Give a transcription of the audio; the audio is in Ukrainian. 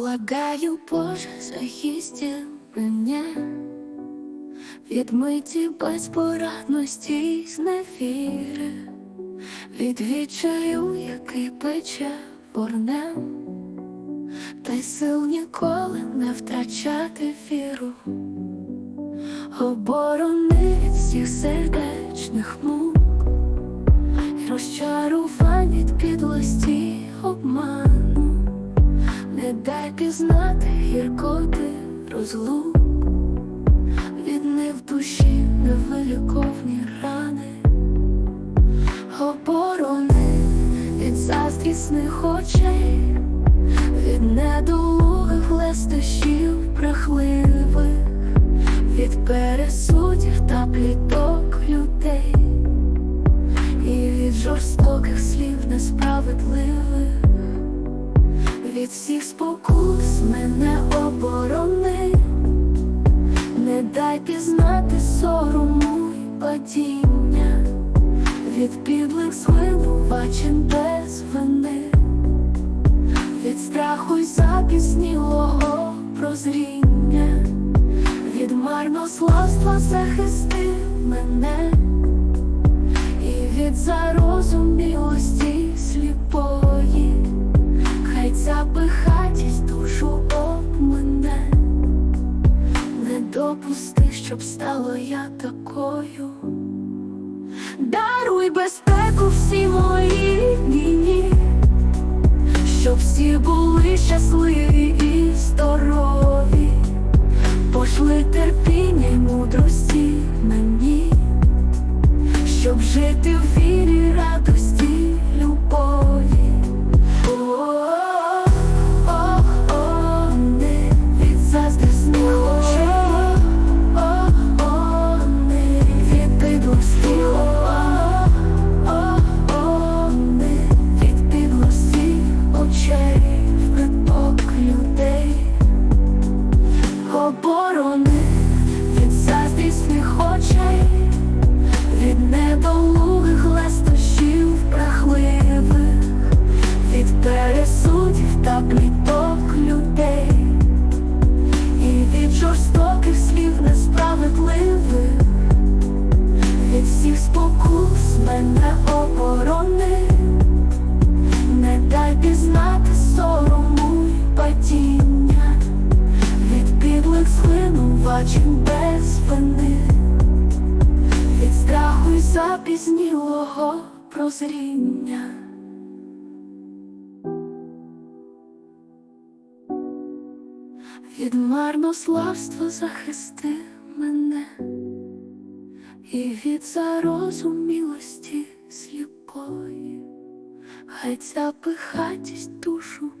Благаю, Боже, захисти мене від миті безпорадності й зневіри, від відчаю, який пече борнем, та й сил ніколи не втрачати віру, оборони від всіх сердечних мук. І розчарувань від підлості. Не дай пізнати гіркоти розлук, від них в душі невиліковні рани, оборони від заздрісних очей, від недолугих лестощів брехливих, від пересудів та пліток людей, і від жорстоких слів несправедливих. Від всіх спокус мене оборони, не дай пізнати сорому й падіння, від підлих звинувачень без вини, від страху й запізнілого прозріння, від марнославства захисти мене, і від зарозумілості щоб стала я такою. Даруй безпеку всі мої дні, щоб всі були щасливі і здорові, пошли терпіння й мудрості мені, щоб жити в вірі, мене оборони, не дай пізнати сорому й падіння, від підлих звинувачень без вини, від страху й запізнілого прозріння. Від марнославства захисти мене і від зарозумілості сліпої, хай ця пихатість душу.